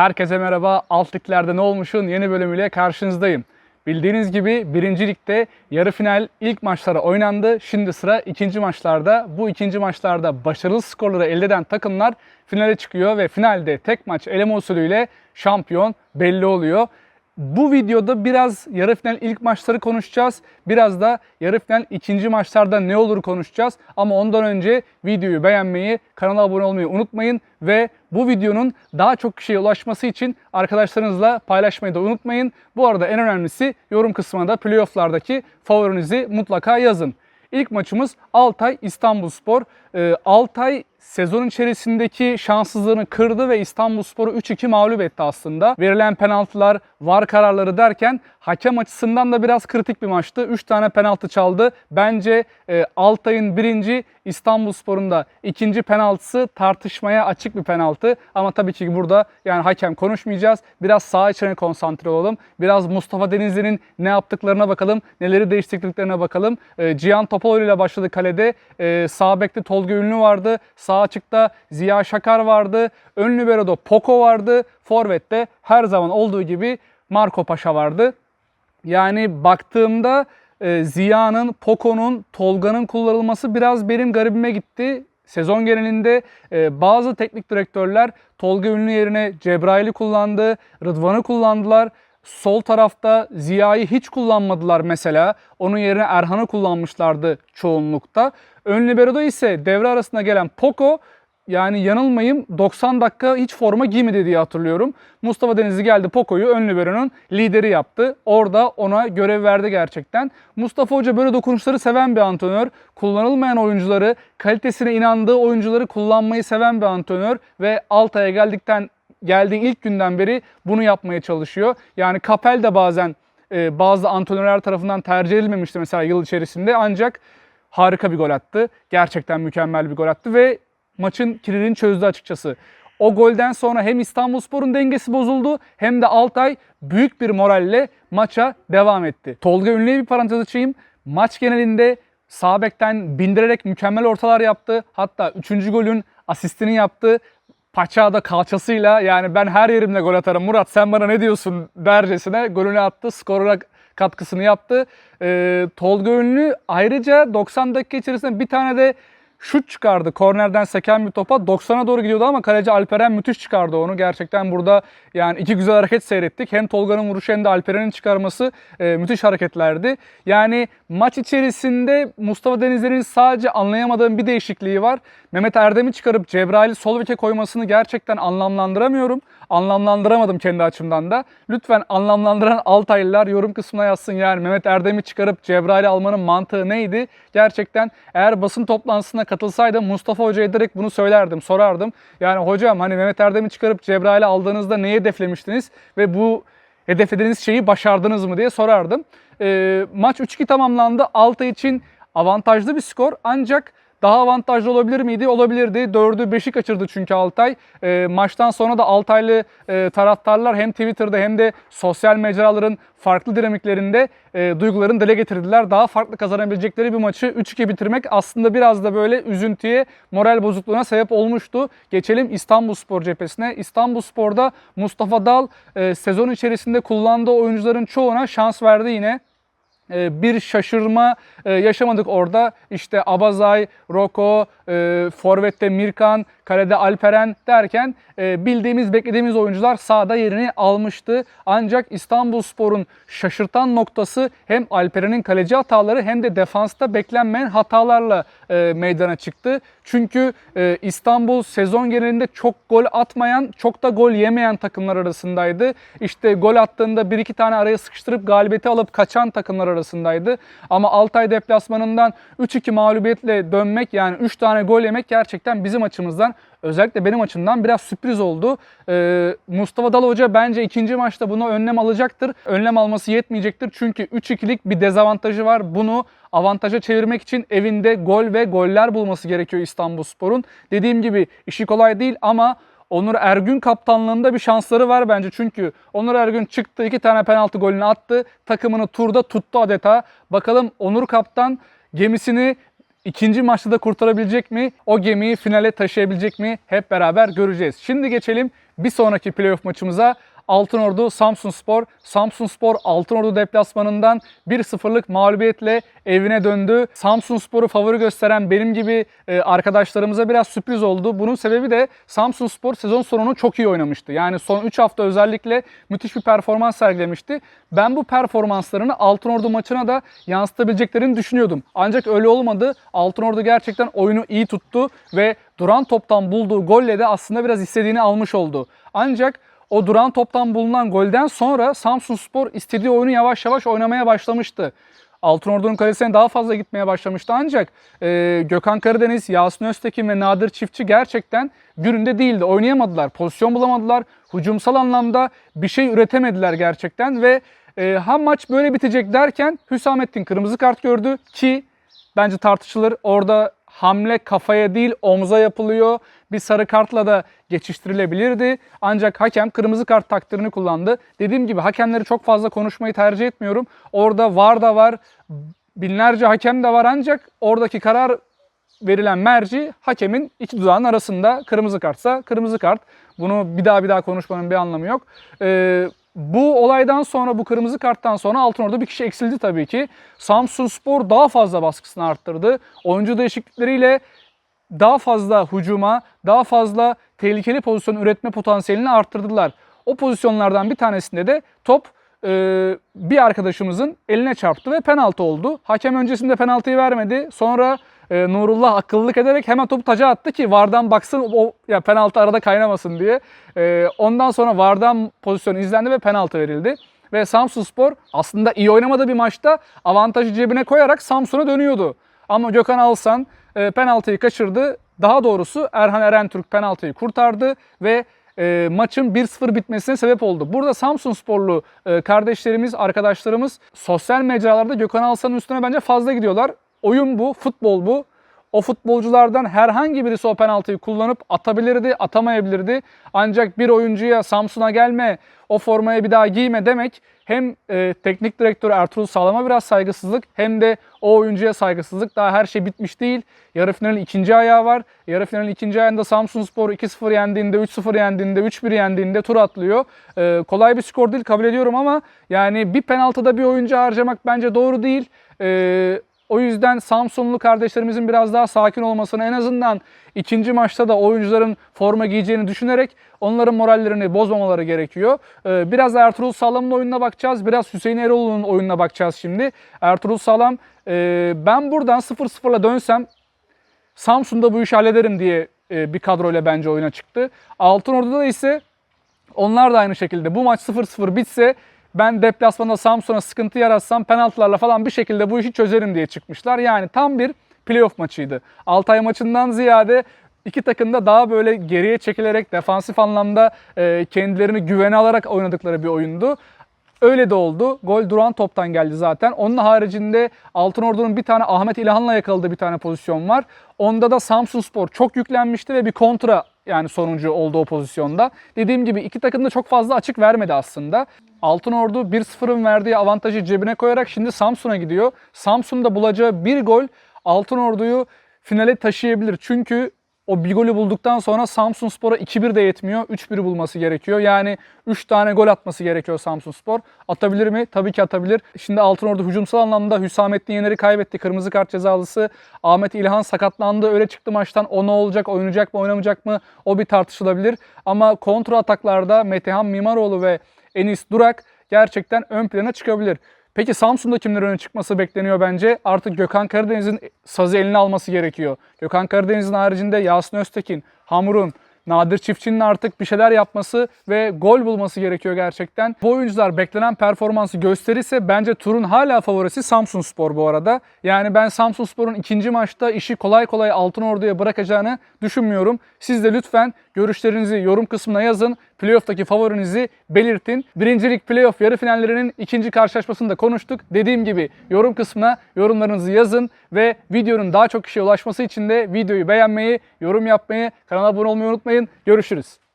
Herkese merhaba. Alt ne olmuşun yeni bölümüyle karşınızdayım. Bildiğiniz gibi birinci ligde yarı final ilk maçları oynandı. Şimdi sıra ikinci maçlarda. Bu ikinci maçlarda başarılı skorları elde eden takımlar finale çıkıyor ve finalde tek maç eleme usulüyle şampiyon belli oluyor. Bu videoda biraz yarı final ilk maçları konuşacağız. Biraz da yarı final ikinci maçlarda ne olur konuşacağız. Ama ondan önce videoyu beğenmeyi, kanala abone olmayı unutmayın. Ve bu videonun daha çok kişiye ulaşması için arkadaşlarınızla paylaşmayı da unutmayın. Bu arada en önemlisi yorum kısmına da playofflardaki favorinizi mutlaka yazın. İlk maçımız Altay İstanbulspor. Ee, Altay sezon içerisindeki şanssızlığını kırdı ve İstanbulspor'u 3-2 mağlup etti aslında. Verilen penaltılar, var kararları derken hakem açısından da biraz kritik bir maçtı. 3 tane penaltı çaldı. Bence e, Altay'ın birinci, İstanbulspor'un da ikinci penaltısı tartışmaya açık bir penaltı. Ama tabii ki burada yani hakem konuşmayacağız. Biraz saha içine konsantre olalım. Biraz Mustafa Denizli'nin ne yaptıklarına bakalım. Neleri değiştirdiklerine bakalım. E, Cihan Topaloğlu ile başladı kalede. E, sağ bekte Tolga Ünlü vardı. Sağ açıkta Ziya Şakar vardı. Ön libero'da Poco vardı. Forvet'te her zaman olduğu gibi Marco Paşa vardı. Yani baktığımda e, Ziya'nın, Poco'nun, Tolga'nın kullanılması biraz benim garibime gitti. Sezon genelinde e, bazı teknik direktörler Tolga Ünlü yerine Cebrail'i kullandı, Rıdvan'ı kullandılar. Sol tarafta Ziya'yı hiç kullanmadılar mesela. Onun yerine Erhan'ı kullanmışlardı çoğunlukta. Ön libero'da ise devre arasında gelen Poco yani yanılmayayım 90 dakika hiç forma giymedi diye hatırlıyorum. Mustafa Denizli geldi Poco'yu ön libero'nun lideri yaptı. Orada ona görev verdi gerçekten. Mustafa Hoca böyle dokunuşları seven bir antrenör. Kullanılmayan oyuncuları, kalitesine inandığı oyuncuları kullanmayı seven bir antrenör ve Altay'a geldikten geldiği ilk günden beri bunu yapmaya çalışıyor. Yani Kapel de bazen e, bazı antrenörler tarafından tercih edilmemişti mesela yıl içerisinde ancak harika bir gol attı. Gerçekten mükemmel bir gol attı ve maçın kilidini çözdü açıkçası. O golden sonra hem İstanbulspor'un dengesi bozuldu hem de Altay büyük bir moralle maça devam etti. Tolga Ünlü'ye bir parantez açayım. Maç genelinde sağ bekten bindirerek mükemmel ortalar yaptı. Hatta 3. golün asistini yaptı. Paçada kalçasıyla yani ben her yerimle gol atarım Murat sen bana ne diyorsun dercesine golünü attı. Skora katkısını yaptı. Ee, Tolga Ünlü ayrıca 90 dakika içerisinde bir tane de şut çıkardı. Kornerden seken bir topa 90'a doğru gidiyordu ama kaleci Alperen müthiş çıkardı onu. Gerçekten burada yani iki güzel hareket seyrettik. Hem Tolga'nın vuruşu hem de Alperen'in çıkarması e, müthiş hareketlerdi. Yani maç içerisinde Mustafa Denizler'in sadece anlayamadığım bir değişikliği var. Mehmet Erdem'i çıkarıp Cebrail'i sol beke koymasını gerçekten anlamlandıramıyorum. Anlamlandıramadım kendi açımdan da. Lütfen anlamlandıran Altaylılar yorum kısmına yazsın. Yani Mehmet Erdem'i çıkarıp Cebrail'i almanın mantığı neydi? Gerçekten eğer basın toplantısına katılsaydım Mustafa Hoca'ya direkt bunu söylerdim, sorardım. Yani hocam hani Mehmet Erdem'i çıkarıp Cebrail'i aldığınızda neyi hedeflemiştiniz ve bu hedeflediğiniz şeyi başardınız mı diye sorardım. E, maç 3-2 tamamlandı. Altay için avantajlı bir skor ancak daha avantajlı olabilir miydi? Olabilirdi. 4'ü 5'i kaçırdı çünkü Altay. E, maçtan sonra da Altaylı e, taraftarlar hem Twitter'da hem de sosyal mecraların farklı dinamiklerinde e, duygularını dile getirdiler. Daha farklı kazanabilecekleri bir maçı 3-2 bitirmek aslında biraz da böyle üzüntüye, moral bozukluğuna sebep olmuştu. Geçelim İstanbulspor cephesine. İstanbulspor'da Mustafa Dal e, sezon içerisinde kullandığı oyuncuların çoğuna şans verdi yine bir şaşırma e, yaşamadık orada. İşte Abazay, Roko, e, Forvet'te Mirkan, kalede Alperen derken bildiğimiz, beklediğimiz oyuncular sahada yerini almıştı. Ancak İstanbulspor'un şaşırtan noktası hem Alperen'in kaleci hataları hem de defansta beklenmeyen hatalarla meydana çıktı. Çünkü İstanbul sezon genelinde çok gol atmayan, çok da gol yemeyen takımlar arasındaydı. İşte gol attığında bir iki tane araya sıkıştırıp galibiyeti alıp kaçan takımlar arasındaydı. Ama Altay deplasmanından 3-2 mağlubiyetle dönmek yani 3 tane gol yemek gerçekten bizim açımızdan özellikle benim açımdan biraz sürpriz oldu. Ee, Mustafa Dal Hoca bence ikinci maçta buna önlem alacaktır. Önlem alması yetmeyecektir. Çünkü 3-2'lik bir dezavantajı var. Bunu avantaja çevirmek için evinde gol ve goller bulması gerekiyor İstanbulspor'un. Dediğim gibi işi kolay değil ama Onur Ergün kaptanlığında bir şansları var bence. Çünkü Onur Ergün çıktı iki tane penaltı golünü attı. Takımını turda tuttu adeta. Bakalım Onur kaptan gemisini ikinci maçta da kurtarabilecek mi? O gemiyi finale taşıyabilecek mi? Hep beraber göreceğiz. Şimdi geçelim bir sonraki playoff maçımıza. Altınordu Samsun Spor. Samsun Spor Altınordu deplasmanından 1-0'lık mağlubiyetle evine döndü. Samsun Spor'u favori gösteren benim gibi e, arkadaşlarımıza biraz sürpriz oldu. Bunun sebebi de Samsun Spor sezon sonunu çok iyi oynamıştı. Yani son 3 hafta özellikle müthiş bir performans sergilemişti. Ben bu performanslarını Altınordu maçına da yansıtabileceklerini düşünüyordum. Ancak öyle olmadı. Altınordu gerçekten oyunu iyi tuttu ve duran toptan bulduğu golle de aslında biraz istediğini almış oldu. Ancak o duran toptan bulunan golden sonra Samsun Spor istediği oyunu yavaş yavaş oynamaya başlamıştı. Altınordu'nun kalesine daha fazla gitmeye başlamıştı ancak e, Gökhan Karadeniz, Yasin Öztekin ve Nadir Çiftçi gerçekten gününde değildi. Oynayamadılar, pozisyon bulamadılar. Hücumsal anlamda bir şey üretemediler gerçekten ve e, ham maç böyle bitecek derken Hüsamettin kırmızı kart gördü ki bence tartışılır. Orada hamle kafaya değil omza yapılıyor. Bir sarı kartla da geçiştirilebilirdi. Ancak hakem kırmızı kart takdirini kullandı. Dediğim gibi hakemleri çok fazla konuşmayı tercih etmiyorum. Orada var da var, binlerce hakem de var ancak oradaki karar verilen merci hakemin iki dudağın arasında kırmızı kartsa kırmızı kart. Bunu bir daha bir daha konuşmanın bir anlamı yok. Ee, bu olaydan sonra, bu kırmızı karttan sonra Altınordu bir kişi eksildi tabii ki. Samsun Spor daha fazla baskısını arttırdı. Oyuncu değişiklikleriyle daha fazla hücuma, daha fazla tehlikeli pozisyon üretme potansiyelini arttırdılar. O pozisyonlardan bir tanesinde de top e, bir arkadaşımızın eline çarptı ve penaltı oldu. Hakem öncesinde penaltıyı vermedi. Sonra e, Nurullah akıllılık ederek hemen topu taca attı ki Vardan baksın o ya penaltı arada kaynamasın diye. E, ondan sonra Vardan pozisyonu izlendi ve penaltı verildi. Ve Samsun Spor aslında iyi oynamadığı bir maçta avantajı cebine koyarak Samsun'a dönüyordu. Ama Gökhan Alsan e, penaltıyı kaçırdı. Daha doğrusu Erhan Erentürk penaltıyı kurtardı ve e, maçın 1-0 bitmesine sebep oldu. Burada Samsun sporlu e, kardeşlerimiz, arkadaşlarımız sosyal mecralarda Gökhan Alsan'ın üstüne bence fazla gidiyorlar. Oyun bu, futbol bu. O futbolculardan herhangi birisi o penaltıyı kullanıp atabilirdi, atamayabilirdi. Ancak bir oyuncuya Samsun'a gelme, o formaya bir daha giyme demek hem e, teknik direktör Ertuğrul Sağlam'a biraz saygısızlık hem de o oyuncuya saygısızlık. Daha her şey bitmiş değil. Yarı finalin ikinci ayağı var. Yarı finalin ikinci ayında Samsun Spor 2-0 yendiğinde, 3-0 yendiğinde, 3-1 yendiğinde tur atlıyor. E, kolay bir skor değil kabul ediyorum ama yani bir penaltıda bir oyuncu harcamak bence doğru değil. E, o yüzden Samsunlu kardeşlerimizin biraz daha sakin olmasını en azından ikinci maçta da oyuncuların forma giyeceğini düşünerek onların morallerini bozmamaları gerekiyor. Ee, biraz Ertuğrul Sağlam'ın oyununa bakacağız. Biraz Hüseyin Eroğlu'nun oyununa bakacağız şimdi. Ertuğrul Sağlam e, ben buradan 0-0'la dönsem Samsun'da bu işi hallederim diye e, bir kadroyla bence oyuna çıktı. Altınordu'da da ise onlar da aynı şekilde bu maç 0-0 bitse ben deplasmanda Samsun'a sıkıntı yaratsam penaltılarla falan bir şekilde bu işi çözerim diye çıkmışlar. Yani tam bir playoff maçıydı. Altay maçından ziyade iki takım da daha böyle geriye çekilerek defansif anlamda e, kendilerini güvene alarak oynadıkları bir oyundu. Öyle de oldu. Gol duran toptan geldi zaten. Onun haricinde Altınordu'nun bir tane Ahmet İlhan'la yakaladığı bir tane pozisyon var. Onda da Samsun Spor çok yüklenmişti ve bir kontra yani sonuncu oldu o pozisyonda. Dediğim gibi iki takım da çok fazla açık vermedi aslında. Altınordu 1-0'ın verdiği avantajı cebine koyarak şimdi Samsun'a gidiyor. Samsun'da bulacağı bir gol Altınordu'yu finale taşıyabilir. Çünkü o bir golü bulduktan sonra Samsun Spor'a 2-1 de yetmiyor. 3-1 bulması gerekiyor. Yani 3 tane gol atması gerekiyor Samsun Spor. Atabilir mi? Tabii ki atabilir. Şimdi Altınordu hücumsal anlamda Hüsamettin Yener'i kaybetti. Kırmızı kart cezalısı. Ahmet İlhan sakatlandı. Öyle çıktı maçtan. O ne olacak? Oynayacak mı? Oynamayacak mı? O bir tartışılabilir. Ama kontra ataklarda Metehan Mimaroğlu ve Enis Durak gerçekten ön plana çıkabilir. Peki Samsun'da kimler öne çıkması bekleniyor bence? Artık Gökhan Karadeniz'in sazı eline alması gerekiyor. Gökhan Karadeniz'in haricinde Yasin Öztekin, Hamur'un, Nadir Çiftçi'nin artık bir şeyler yapması ve gol bulması gerekiyor gerçekten. Bu oyuncular beklenen performansı gösterirse bence turun hala favorisi Samsun Spor bu arada. Yani ben Samsun Spor'un ikinci maçta işi kolay kolay Altın Ordu'ya bırakacağını düşünmüyorum. Siz de lütfen görüşlerinizi yorum kısmına yazın. Playoff'taki favorinizi belirtin. Birincilik playoff yarı finallerinin ikinci karşılaşmasını da konuştuk. Dediğim gibi yorum kısmına yorumlarınızı yazın ve videonun daha çok kişiye ulaşması için de videoyu beğenmeyi, yorum yapmayı, kanala abone olmayı unutmayın. Görüşürüz.